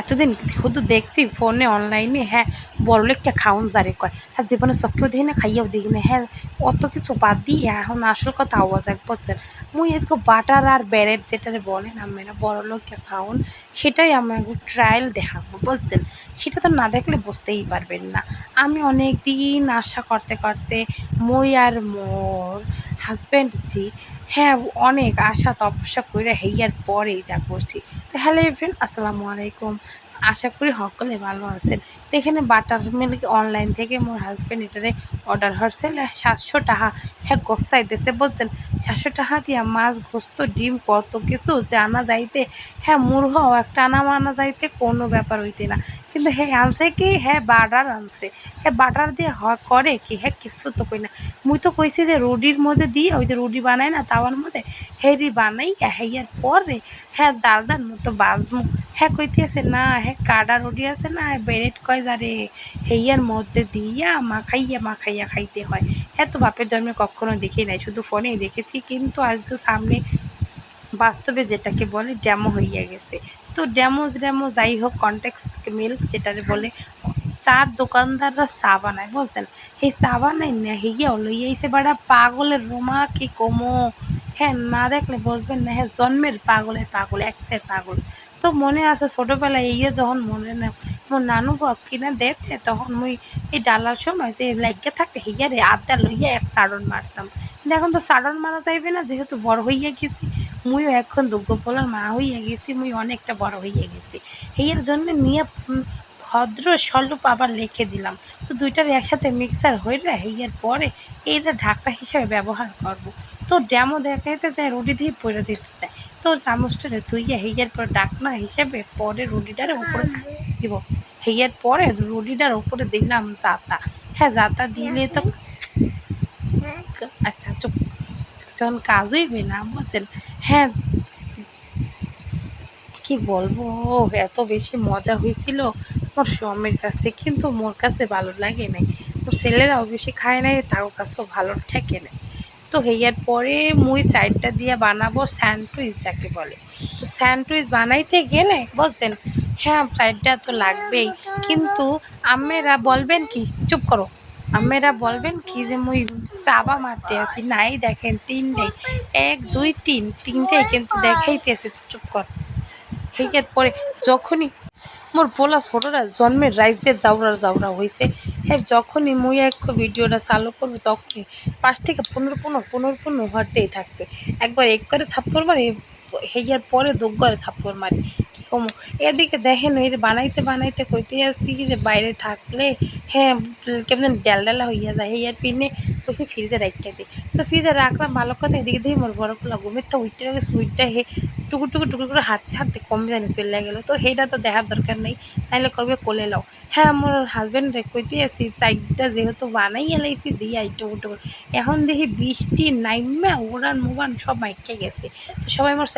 এতদিন শুধু দেখছি ফোনে অনলাইনে হ্যাঁ বড়লোককে খাউন যারে কয় হ্যাঁ জীবনে চোখেও দেখি না, খাইয়াও দেখি না হ্যাঁ অত কিছু বাদ দিয়ে এখন আসল কথা আওয়াজ এক বুঝছেন মুই আজকে বাটার আর ব্যারেট যেটারে বলেন আপনারা বড়লোককে খাউন সেটাই আমি ট্রায়াল দেখাবো, বুঝছেন? সেটা তো না দেখলে বুঝতেই পারবেন না। আমি অনেক দিন আশা করতে করতে মই আর মোর হাজব্যান্ড জি হ্যাঁ অনেক আশা তপস্যা করে হেইয়ার পরেই যা করছি। তো হ্যালো আসসালামু আলাইকুম। আশা করি সকলে ভালো আছেন। তো এখানে বাটার মিল্ক অনলাইন থেকে মোর হাজব্যান্ড এটারে অর্ডার হরছিল সাতশো টাকা হ্যাঁ গোসাই দিতে বলছেন সাতশো টাকা দিয়া মাছ গোস্ত ডিম, কত কিছু যে আনা যাইতে হ্যাঁ মূর্খ একটা আনা মানা যাইতে, কোনো ব্যাপার হইতে না। কিন্তু হ্যাঁ আনছে কি? হ্যাঁ বাটার আনছে। হ্যাঁ বাটার দিয়ে হ করে কি? হ্যাঁ কিছু তো কই না। মুই তো কইছি যে রুডির মধ্যে দিয়ে ওই যে রুডি বানায় না, তাওয়ার মধ্যে, হেরি বানাই হেয়ার পরে হ্যাঁ ডাল দান মতো বাজমু। হ্যাঁ কইতে আছে না হ্যাঁ কাডা রুডি আছে না, বেরেট কয় যারে হেয়ার মধ্যে দিয়া মাখাইয়া মাখাইয়া খাইতে হয়। হ্যাঁ তো বাপের জন্মে কখনো দেখি নাই, শুধু ফোনেই দেখেছি, কিন্তু আজকে সামনে বাস্তবে যেটাকে বলে ড্যামো হইয়া গেছে। তো ড্যামো ড্যামো যাই হোক কন্টেক্স মিল্ক যেটারে বলে, চার দোকানদাররা চা বানায়, বুঝছেন? সেই চা বানাই না, হেইয়া লইয়াইছে বাড়া পাগলের রোমা, কি কমো? হ্যাঁ না দেখলে বুঝবেন না হ্যাঁ জন্মের পাগলের পাগল, এক্সের পাগল। তো মনে আছে ছোটোবেলায় এই যখন মনে না মোর নানু বাপ কিনা দেখতে, তখন মুই এই ডালার সময় যে লাগিয়ে থাকতে হেয়ারে আড্ডা লইয়া এক সাডন মারতাম। কিন্তু এখন তো সাডন মারা যাইবে না, যেহেতু বড় হইয়া গেছি, মুইও এখন দুগ্গ পোলার মা হইয়া গেছি, মুই অনেকটা বড় হইয়া গেছি। হেয়ার জন্য নিয়ে ভদ্র স্বল্প আবার লিখে দিলাম। তো দুইটার একসাথে মিক্সার হইলে হেয়ার পরে এইটা ঢাকা হিসাবে ব্যবহার করব। তো ড্যামও দেখাইতে চায় রুটি দিয়ে পরে দিতে চায় তো চামচটারে ধুইয়া হেয়ার পর ডাকনা হিসেবে পরে রুটিটারে উপরে দিব। হেয়ার পরে রুটিটার উপরে দিলাম জাতা হ্যাঁ জাতা দিলে তো আচ্ছা চুপ। যখন কাজ হইবে না, বুঝছেন? হ্যাঁ কি বলব? এত বেশি মজা হয়েছিল মোর স্বামীর কাছে, কিন্তু মোর কাছে ভালো লাগে নাই। ছেলেরাও বেশি খায় নাই, তাও কাছেও ভালো ঠেকে নাই। তো হেয়ার পরে মুই চারটা দিয়ে বানাবো স্যান্ডউইচ, যাকে বলে। তো স্যান্ডউইচ বানাইতে গেলে বলছেন হ্যাঁ চারটা তো লাগবেই। কিন্তু আমেরা বলবেন কি? চুপ করো। আমেরা বলবেন কি যে মুই চাবা মারতে আছি নাই দেখেন তিনটেই এক, দুই, তিন। তিনটেই কিন্তু দেখাইতেছে, চুপ কর। হেয়ার পরে যখনই মোর পোলা ছোটরা জন্মের রাইজের জাউরা জাউরা হয়েছে হ্যাঁ যখনই মুই এক ভিডিওটা চালু করব তখনই পাশ থেকে পনেরো পনেরো পনেরো পনেরো হরতেই থাকবে। একবার এক করে থাপ্পড় মারি হেয়ার পরে দোগ করে থাপ্পড় মারি। কমো। এদিকে দেখেন এর বানাইতে বানাইতে কইতে আসছি যে বাইরে থাকলে হ্যাঁ কেমন ডাল ডালা হইয়া যায় হেয়ার পিনে কইছে ফ্রিজে রাখিয়া দিই তো ফ্রিজে রাখলাম, ভালো কথা, এদিকে দেখি মোর বড় পোলা ঘুমের তো উইটটা গেছে উইটটা হে টুকু টুকু টুকু করে হাঁটতে হাঁটতে কমে জানি চলে গেল। তো সেইটা তো দেখার দরকার নেই নাহলে কবে কোলে লও। হ্যাঁ আমার হাজব্যান্ড কইতে আছি চাইটা যেহেতু বানাই এলাইছি দিয়ে আইটো উটো এখন দেখি বৃষ্টি নাইমা উড়ান মুবান সব মাইকে গেছে। তো সবাই আমার